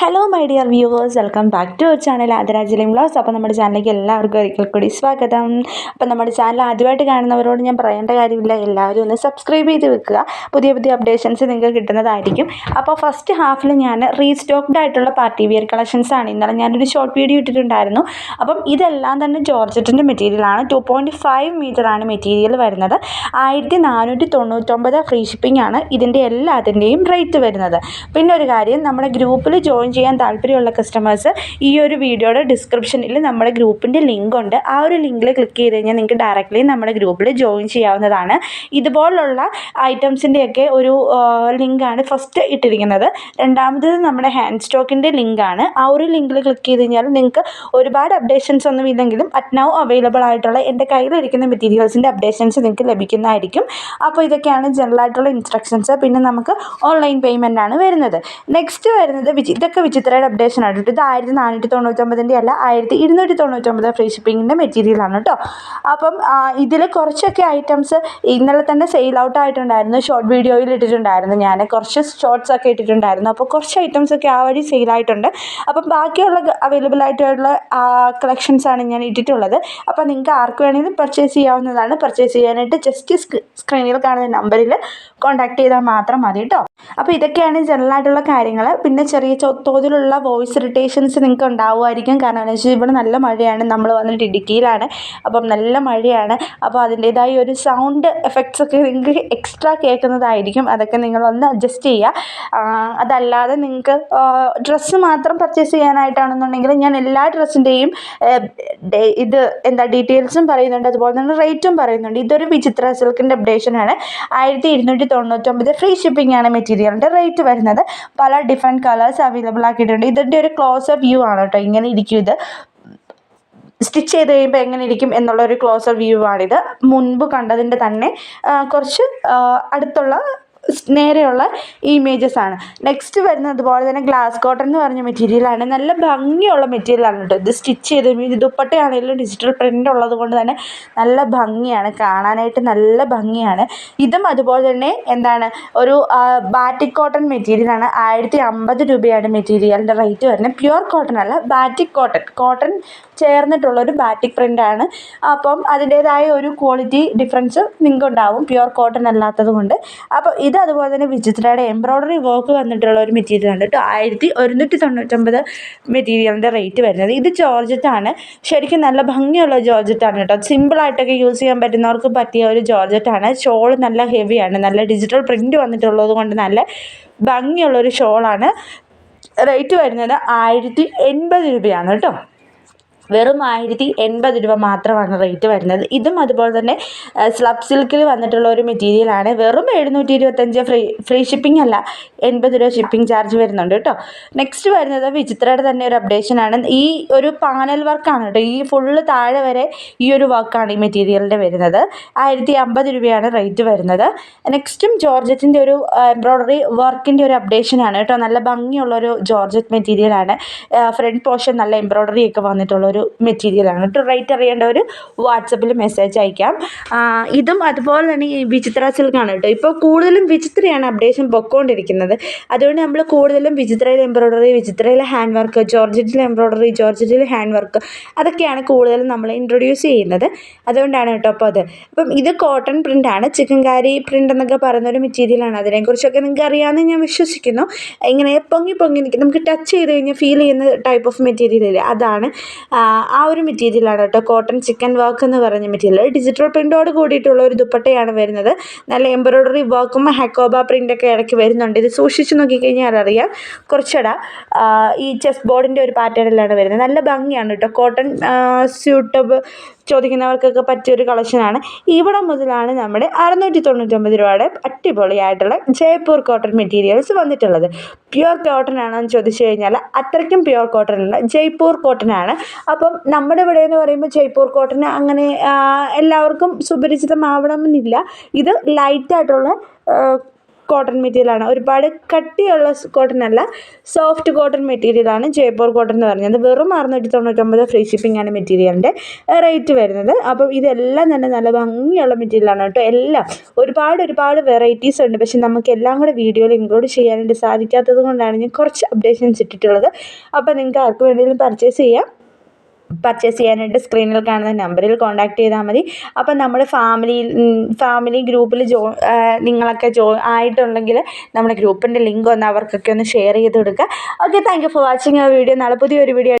Hello my dear viewers welcome back to our channel ആദരാജലിം ബ്ലോസ് അപ്പോൾ നമ്മുടെ ചാനലിലേക്ക് എല്ലാവർക്കും ഒരിക്കൽ കൂടി സ്വാഗതം. അപ്പോൾ നമ്മുടെ ചാനൽ ആദ്യമായിട്ട് കാണുന്നവരോട് ഞാൻ പറയേണ്ട കാര്യമില്ല. എല്ലാവരും ഒന്ന് സബ്സ്ക്രൈബ് ചെയ്ത് വെക്കുക. പുതിയ പുതിയ അപ്ഡേഷൻസ് നിങ്ങൾക്ക് കിട്ടുന്നതായിരിക്കും. അപ്പോൾ ഫസ്റ്റ് ഹാഫിൽ ഞാൻ റീസ്റ്റോക്ഡ് ആയിട്ടുള്ള പാർട്ടി വിയർ കളക്ഷൻസ് ആണ് ഇന്നലെ ഞാനൊരു ഷോർട്ട് വീഡിയോ ഇട്ടിട്ടുണ്ടായിരുന്നു. അപ്പം ഇതെല്ലാം തന്നെ ജോർജറ്റിന്റെ മെറ്റീരിയലാണ് ടു പോയിന്റ് ഫൈവ് മീറ്ററാണ് മെറ്റീരിയൽ വരുന്നത് ആയിരത്തി നാനൂറ്റി തൊണ്ണൂറ്റൊമ്പത് ഫ്രീ ഷിപ്പിംഗ് ആണ് ഇതിന്റെ എല്ലാത്തിന്റെയും റേറ്റ് വരുന്നത്. പിന്നെ ഒരു കാര്യം നമ്മുടെ ഗ്രൂപ്പിൽ ജോയിൻ ചെയ്യാൻ താല്പര്യമുള്ള കസ്റ്റമേഴ്സ് ഈ ഒരു വീഡിയോയുടെ ഡിസ്ക്രിപ്ഷനിൽ നമ്മുടെ ഗ്രൂപ്പിന്റെ ലിങ്ക് ഉണ്ട്. ആ ഒരു ലിങ്കിൽ ക്ലിക്ക് ചെയ്ത് കഴിഞ്ഞാൽ നിങ്ങൾക്ക് ഡയറക്റ്റ്ലി നമ്മുടെ ഗ്രൂപ്പിൽ ജോയിൻ ചെയ്യാവുന്നതാണ്. ഇതുപോലുള്ള ഐറ്റംസിന്റെയൊക്കെ ഒരു ലിങ്കാണ് ഫസ്റ്റ് ഇട്ടിരിക്കുന്നത്. രണ്ടാമത് നമ്മുടെ ഹാൻഡ് സ്റ്റോക്കിന്റെ ലിങ്കാണ് ആ ഒരു ലിങ്കിൽ ക്ലിക്ക് ചെയ്ത് കഴിഞ്ഞാൽ നിങ്ങൾക്ക് ഒരുപാട് അപ്ഡേഷൻസ് ഒന്നും ഇല്ലെങ്കിലും അറ്റ് നൗ അവൈലബിൾ ആയിട്ടുള്ള എന്റെ കയ്യിലിരിക്കുന്ന മെറ്റീരിയൽസിന്റെ അപ്ഡേഷൻസ് നിങ്ങൾക്ക് ലഭിക്കുന്നതായിരിക്കും. അപ്പോൾ ഇതൊക്കെയാണ് ജനറൽ ആയിട്ടുള്ള ഇൻസ്ട്രക്ഷൻസ് പിന്നെ നമുക്ക് ഓൺലൈൻ പേയ്മെന്റ് ആണ് വരുന്നത്. നെക്സ്റ്റ് വരുന്നത് വിജി വിചിത്രയുടെ അപ്ഡേഷൻ ആണ് കേട്ടോ. ഇത് ആയിരത്തി നാനൂറ്റി തൊണ്ണൂറ്റൊമ്പതിന്റെ അല്ല ആയിരത്തി ഇരുന്നൂറ്റി തൊണ്ണൂറ്റൊമ്പത് ഫ്രീ ഷിപ്പിങ്ങിന്റെ മെറ്റീരിയലാണ് കേട്ടോ. അപ്പം ഇതിൽ കുറച്ചൊക്കെ ഐറ്റംസ് ഇന്നലെ തന്നെ സെയിൽ ഔട്ട് ആയിട്ടുണ്ടായിരുന്നു. ഷോർട്ട് വീഡിയോയിൽ ഇട്ടിട്ടുണ്ടായിരുന്നു ഞാൻ. കുറച്ച് ഷോർട്സ് ഒക്കെ ഇട്ടിട്ടുണ്ടായിരുന്നു. അപ്പോൾ കുറച്ച് ഐറ്റംസ് ഒക്കെ ആ വഴി സെയിൽ ആയിട്ടുണ്ട്. അപ്പം ബാക്കിയുള്ള അവൈലബിൾ ആയിട്ടുള്ള കളക്ഷൻസ് ആണ് ഞാൻ ഇട്ടിട്ടുള്ളത്. അപ്പോൾ നിങ്ങൾക്ക് ആർക്ക് വേണമെങ്കിലും പർച്ചേസ് ചെയ്യാവുന്നതാണ്. പർച്ചേസ് ചെയ്യാനായിട്ട് ജസ്റ്റ് സ്ക്രീനിൽ കാണുന്ന നമ്പറിൽ കോൺടാക്ട് ചെയ്താൽ മാത്രം മതി കേട്ടോ. അപ്പോൾ ഇതൊക്കെയാണ് ജനറൽ ആയിട്ടുള്ള കാര്യങ്ങൾ പിന്നെ ചെറിയ തോതിലുള്ള വോയിസ് ഇറിറ്റേഷൻസ് നിങ്ങൾക്ക് ഉണ്ടാവുമായിരിക്കും. കാരണം എന്ന് വെച്ചാൽ ഇവിടെ നല്ല മഴയാണ്. നമ്മൾ വന്നിട്ട് ഇടുക്കിയിലാണ്. അപ്പം നല്ല മഴയാണ്. അപ്പോൾ അതിന്റേതായ ഒരു സൗണ്ട് എഫക്ട്സ് ഒക്കെ നിങ്ങൾക്ക് എക്സ്ട്രാ കേൾക്കുന്നതായിരിക്കും. അതൊക്കെ നിങ്ങൾ ഒന്ന് അഡ്ജസ്റ്റ് ചെയ്യുക. അതല്ലാതെ നിങ്ങൾക്ക് ഡ്രസ്സ് മാത്രം പർച്ചേസ് ചെയ്യാനായിട്ടാണെന്നുണ്ടെങ്കിൽ ഞാൻ എല്ലാ ഡ്രസ്സിന്റെയും ഇത് എന്താ ഡീറ്റെയിൽസും പറയുന്നുണ്ട്. അതുപോലെ തന്നെ റേറ്റും പറയുന്നുണ്ട്. ഇതൊരു വിചിത്ര സിൽക്കിന്റെ അപ്ഡേഷനാണ് ആയിരത്തി ഇരുന്നൂറ്റി തൊണ്ണൂറ്റൊമ്പത് ഫ്രീ ഷിപ്പിംഗ് ആണ് മെറ്റീരിയലിന്റെ റേറ്റ് വരുന്നത്. പല ഡിഫറെന്റ് കളേഴ്സ് അവൈലബിൾ ആക്കിയിട്ടുണ്ട്. ഇതിന്റെ ഒരു ക്ലോസ് അപ്പ് വ്യൂ ആണ് കേട്ടോ. ഇങ്ങനെ ഇരിക്കും ഇത്. സ്റ്റിച്ച് ചെയ്ത് കഴിയുമ്പോൾ എങ്ങനെ ഇരിക്കും എന്നുള്ളൊരു ക്ലോസ് അപ്പ് വ്യൂ ആണിത്. മുൻപ് കണ്ടതിന്റെ തന്നെ കുറച്ച് അടുത്തുള്ള നേരെയുള്ള ഇമേജസ് ആണ്. നെക്സ്റ്റ് വരുന്നത് അതുപോലെ തന്നെ ഗ്ലാസ് കോട്ടൺ എന്ന് പറഞ്ഞ മെറ്റീരിയലാണ് നല്ല ഭംഗിയുള്ള മെറ്റീരിയലാണ് കേട്ടോ. ഇത് സ്റ്റിച്ച് ചെയ്ത് ഇത് ദുപ്പട്ടയാണെങ്കിലും ഡിജിറ്റൽ പ്രിന്റ് ഉള്ളത് കൊണ്ട് തന്നെ നല്ല ഭംഗിയാണ്. കാണാനായിട്ട് നല്ല ഭംഗിയാണ്. ഇതും അതുപോലെ തന്നെ എന്താണ് ഒരു ബാറ്റിക് കോട്ടൺ മെറ്റീരിയലാണ് ആയിരത്തി അമ്പത് രൂപയാണ് മെറ്റീരിയലിന്റെ റേറ്റ് വരുന്നത്. പ്യുവർ കോട്ടൺ അല്ല ബാറ്റിക് കോട്ടൺ കോട്ടൺ ചേർന്നിട്ടുള്ള ഒരു ബാറ്റിക് പ്രിന്റാണ് അപ്പം അതിന്റേതായ ഒരു ക്വാളിറ്റി ഡിഫറൻസ് നിങ്ങൾക്ക് ഉണ്ടാവും പ്യുവർ കോട്ടൺ അല്ലാത്തത് കൊണ്ട്. അപ്പോൾ ഇത് അതുപോലെ തന്നെ വിചിത്രയുടെ എംബ്രോയ്ഡറി വർക്ക് വന്നിട്ടുള്ള ഒരു മെറ്റീരിയലാണ് കേട്ടോ. ആയിരത്തി ഒരുന്നൂറ്റി തൊണ്ണൂറ്റൊമ്പത് മെറ്റീരിയലിന്റെ റേറ്റ് വരുന്നത്. ഇത് ജോർജറ്റാണ് ശരിക്കും നല്ല ഭംഗിയുള്ള ജോർജറ്റാണ് കേട്ടോ. സിമ്പിളായിട്ടൊക്കെ യൂസ് ചെയ്യാൻ പറ്റുന്നവർക്ക് പറ്റിയ ഒരു ജോർജറ്റാണ് ഷോൾ നല്ല ഹെവിയാണ് നല്ല ഡിജിറ്റൽ പ്രിന്റ് വന്നിട്ടുള്ളത് കൊണ്ട് നല്ല ഭംഗിയുള്ളൊരു ഷോളാണ് റേറ്റ് വരുന്നത് ആയിരത്തി എൺപത് രൂപയാണ് കേട്ടോ. വെറും ആയിരത്തി എൺപത് രൂപ മാത്രമാണ് റേറ്റ് വരുന്നത്. ഇതും അതുപോലെ തന്നെ സ്ലബ് സിൽക്കിൽ വന്നിട്ടുള്ള ഒരു മെറ്റീരിയലാണ് വെറും എഴുന്നൂറ്റി ഇരുപത്തഞ്ച് ഫ്രീ ഫ്രീ ഷിപ്പിംഗ് അല്ല എൺപത് രൂപ ഷിപ്പിംഗ് ചാർജ് വരുന്നുണ്ട് കേട്ടോ. നെക്സ്റ്റ് വരുന്നത് വിചിത്രയുടെ തന്നെ ഒരു അപ്ഡേഷൻ ആണ്. ഈ ഒരു പാനൽ വർക്കാണ് കേട്ടോ. ഈ ഫുള്ള് താഴെ വരെ ഈ ഒരു വർക്കാണ് ഈ മെറ്റീരിയലിന്റെ വരുന്നത്. ആയിരത്തി അമ്പത് രൂപയാണ് റേറ്റ് വരുന്നത്. നെക്സ്റ്റും ജോർജറ്റിന്റെ ഒരു എംബ്രോയ്ഡറി വർക്കിന്റെ ഒരു അപ്ഡേഷനാണ് കേട്ടോ. നല്ല ഭംഗിയുള്ളൊരു ജോർജറ്റ് മെറ്റീരിയലാണ് ഫ്രണ്ട് പോർഷൻ നല്ല എംബ്രോയ്ഡറി ഒക്കെ വന്നിട്ടുള്ള ഒരു മെറ്റീരിയലാണ് കേട്ടോ റേറ്റ് അറിയേണ്ട ഒരു വാട്സപ്പിൽ മെസ്സേജ് അയക്കാം. ഇതും അതുപോലെ തന്നെ ഈ വിചിത്ര സിൽക്കാണ് കേട്ടോ ഇപ്പോൾ കൂടുതലും വിചിത്രയാണ് അപ്ഡേഷൻ പൊക്കോണ്ടിരിക്കുന്നത്. അതുകൊണ്ട് നമ്മൾ കൂടുതലും വിചിത്രയിൽ എംബ്രോയിഡറി വിചിത്രയിലെ ഹാൻഡ് വർക്ക് ജോർജറ്റിൽ എംബ്രോയിഡറി ജോർജറ്റിൽ ഹാൻഡ് വർക്ക് അതൊക്കെയാണ് കൂടുതലും നമ്മൾ ഇൻട്രൊഡ്യൂസ് ചെയ്യുന്നത്. അതുകൊണ്ടാണ് കേട്ടോ അപ്പോൾ അത്. അപ്പം ഇത് കോട്ടൺ പ്രിന്റാണ് ചിക്കൻകാരി പ്രിന്റ് എന്നൊക്കെ പറയുന്ന ഒരു മെറ്റീരിയലാണ് അതിനെക്കുറിച്ചൊക്കെ നിങ്ങൾക്ക് അറിയാമെന്ന് ഞാൻ വിശ്വസിക്കുന്നു. ഇങ്ങനെ പൊങ്ങി പൊങ്ങി നിൽക്കും നമുക്ക് ടച്ച് ചെയ്ത് കഴിഞ്ഞാൽ ഫീൽ ചെയ്യുന്ന ടൈപ്പ് ഓഫ് മെറ്റീരിയൽ അതാണ്. ആ ഒരു മെറ്റീരിയലാണ് കേട്ടോ കോട്ടൺ ചിക്കൻ വർക്ക് എന്ന് പറഞ്ഞ മെറ്റീരിയൽ. ഡിജിറ്റൽ പ്രിന്റോട് കൂടിയിട്ടുള്ള ഒരു ദുപ്പട്ടയാണ് വരുന്നത്. നല്ല എംബ്രോയ്ഡറി വർക്കും ഹാക്കോബ പ്രിന്റൊക്കെ ഇടയ്ക്ക് വരുന്നുണ്ട്. ഇത് സൂക്ഷിച്ച് നോക്കിക്കഴിഞ്ഞാൽ അറിയാം. കുറച്ചുകൂടെ ഈ ചെസ് ബോർഡിന്റെ ഒരു പാറ്റേണിലാണ് വരുന്നത്. നല്ല ഭംഗിയാണ് കേട്ടോ. കോട്ടൺ സ്യൂട്ടബിൾ ചോദിക്കുന്നവർക്കൊക്കെ പറ്റിയൊരു കളക്ഷനാണ്. ഇവിടെ മുതലാണ് നമ്മുടെ അറുന്നൂറ്റി തൊണ്ണൂറ്റൊമ്പത് രൂപയുടെ അടിപൊളിയായിട്ടുള്ള ജയ്പൂർ കോട്ടൺ മെറ്റീരിയൽസ് വന്നിട്ടുള്ളത്. പ്യുവർ കോട്ടൺ ആണോ എന്ന് ചോദിച്ചു കഴിഞ്ഞാൽ അത്രയ്ക്കും പ്യുവർ കോട്ടൺ അല്ല ജയ്പൂർ കോട്ടൺ ആണ്. അപ്പം നമ്മുടെ ഇവിടെ എന്ന് പറയുമ്പോൾ ജയ്പൂർ കോട്ടൺ അങ്ങനെ എല്ലാവർക്കും സുപരിചിതമാവണമെന്നില്ല. ഇത് ലൈറ്റായിട്ടുള്ള കോട്ടൺ മെറ്റീരിയലാണ് ഒരുപാട് കട്ടിയുള്ള കോട്ടൺ അല്ല സോഫ്റ്റ് കോട്ടൺ മെറ്റീരിയലാണ് ജയ്പൂർ കോട്ടൺ എന്ന് പറയുന്നത്. വെറും അറുന്നൂറ്റി തൊണ്ണൂറ്റൊമ്പത് ഫ്രീ ഷിപ്പിംഗ് ആണ് മെറ്റീരിയലിന്റെ റേറ്റ് വരുന്നത്. അപ്പം ഇതെല്ലാം തന്നെ നല്ല ഭംഗിയുള്ള മെറ്റീരിയലാണ് കേട്ടോ എല്ലാം. ഒരുപാട് ഒരുപാട് വെറൈറ്റീസ് ഉണ്ട്. പക്ഷെ നമുക്ക് എല്ലാം കൂടെ വീഡിയോയിൽ ഇൻക്ലൂഡ് ചെയ്യാനായിട്ട് സാധിക്കാത്തത് കൊണ്ടാണ് ഞാൻ കുറച്ച് അപ്ഡേഷൻസ് ഇട്ടിട്ടുള്ളത്. അപ്പോൾ നിങ്ങൾക്ക് ആർക്ക് വേണമെങ്കിലും പർച്ചേസ് ചെയ്യാം. പർച്ചേസ് ചെയ്യാനായിട്ട് സ്ക്രീനിൽ കാണുന്ന നമ്പറിൽ കോൺടാക്ട് ചെയ്താൽ മതി. അപ്പം നമ്മുടെ ഫാമിലിയിൽ ഫാമിലി ഗ്രൂപ്പിൽ ജോ നിങ്ങളൊക്കെ ജോ ആയിട്ടുണ്ടെങ്കിൽ നമ്മുടെ ഗ്രൂപ്പിന്റെ ലിങ്ക് ഒന്ന് അവർക്കൊക്കെ ഒന്ന് ഷെയർ ചെയ്ത് കൊടുക്കുക ഓക്കെ താങ്ക് ഫോർ വാച്ചിങ് ആ വീഡിയോ നാളെ പുതിയൊരു വീഡിയോ